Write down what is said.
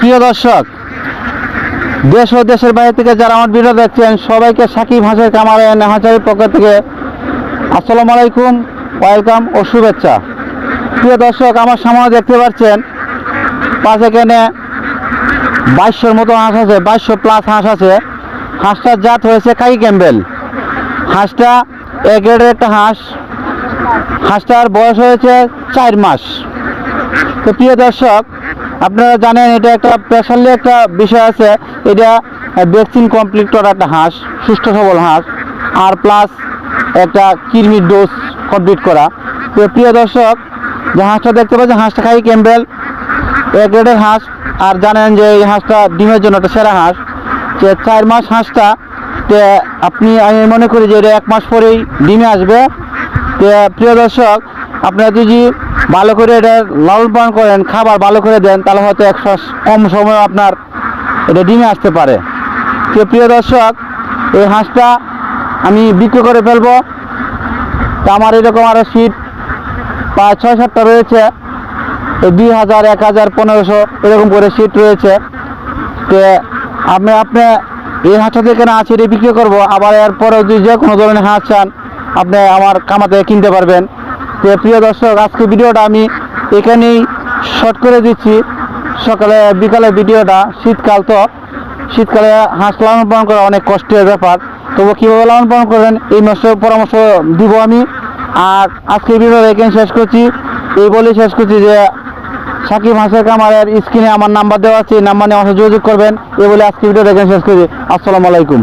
প্রিয় দর্শক, দেশ ও দেশের বাইরে থেকে যারা আমার ভিডিও দেখছেন, সবাইকে সাকিব হাঁসের কামারে হাঁচারির পক্ষ থেকে আসসালামু আলাইকুম, ওয়েলকাম ও শুভেচ্ছা। প্রিয় দর্শক, আমার সামনে দেখতে পাচ্ছেন পাশে এখানে বাইশশোর মতো হাঁস আছে, বাইশশো প্লাস হাঁস আছে। হাঁসটার জাত হয়েছে কাই ক্যাম্বেল। হাঁসটা এক গ্রেডের একটা হাঁস। হাঁসটার বয়স হয়েছে চার মাস। তো প্রিয় দর্শক আপনারা জানেন, এটা একটা স্পেশালি একটা বিষয় আছে। এটা ভ্যাকসিন কমপ্লিট করা একটা হাঁস, সুস্থ সবল হাঁস। আর প্লাস একটা কৃমির ডোজ কমপ্লিট করা। তো প্রিয় দর্শক, যে হাঁসটা দেখতে পাচ্ছেন, হাঁসটা খাই ক্যাম্বেল। এক গ্রেডের হাঁস। আর জানেন যে এই হাঁসটা ডিমের জন্য একটা সেরা হাঁস। যে চার মাস হাঁসটা, তে আপনি, আমি মনে করি যে এটা এক মাস পরেই ডিমে আসবে। তো প্রিয় দর্শক আপনারা যদি ভালো করে এটা লালন পালন করেন, খাবার ভালো করে দেন, তাহলে হয়তো একশো কম সময় আপনার এটা ডিমে আসতে পারে। তো প্রিয় দর্শক, এই হাঁসটা আমি বিক্রি করে ফেলব। তা আমার এরকম আরও সিট প্রায় ছয় সাতটা রয়েছে। এই দুই হাজার, এক হাজার, পনেরোশো এরকম করে সিট রয়েছে। তো আপনি আপনি এই হাঁসটা থেকে না আছে এটা বিক্রি করব। আবার এরপরেও যদি যে কোনো ধরনের হাঁস চান, আপনি আমার কামাতে কিনতে পারবেন। তো প্রিয় দর্শক, আজকে ভিডিওটা আমি এখানেই শর্ট করে দিচ্ছি। সকালে, বিকালে ভিডিওটা, শীতকাল তো। শীতকালে হাঁস লালন পালন করা অনেক কষ্টের ব্যাপার। তবু কীভাবে লালন পালন করবেন, এই মাসে পরামর্শ দিব আমি। আর আজকে ভিডিওটা এখানে শেষ করছি। এই বলে শেষ করছি যে, সাকিব হাসান কামারের স্ক্রিনে আমার নাম্বার দেওয়া আছে, এই নাম্বার নিয়ে আমার যোগাযোগ করবেন। এই বলে আজকে ভিডিওটা এখানে শেষ করি। আসসালামু আলাইকুম।